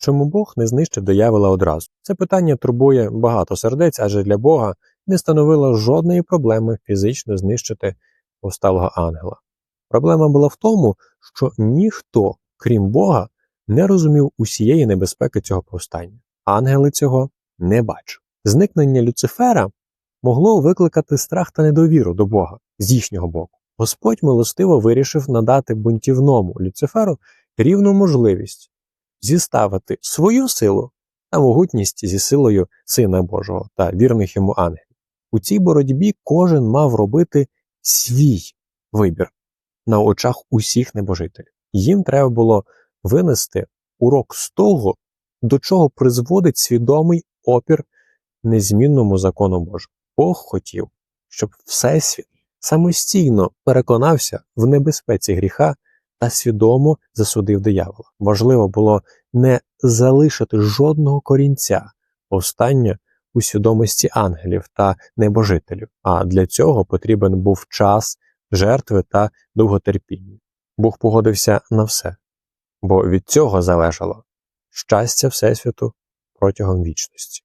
Чому Бог не знищив диявола одразу? Це питання турбує багато сердець, адже для Бога не становило жодної проблеми фізично знищити повсталого ангела. Проблема була в тому, що ніхто, крім Бога, не розумів усієї небезпеки цього повстання. Ангели цього не бачили. Зникнення Люцифера могло викликати страх та недовіру до Бога з їхнього боку. Господь милостиво вирішив надати бунтівному Люциферу рівну можливість зіставити свою силу та могутність зі силою Сина Божого та вірних йому ангелів. У цій боротьбі кожен мав робити свій вибір на очах усіх небожителів. Їм треба було винести урок з того, до чого призводить свідомий опір незмінному закону Божому. Бог хотів, щоб Всесвіт самостійно переконався в небезпеці гріха та свідомо засудив диявола. Важливо було не залишити жодного корінця повстання у свідомості ангелів та небожителів, а для цього потрібен був час жертви та довготерпіння. Бог погодився на все, бо від цього залежало щастя Всесвіту протягом вічності.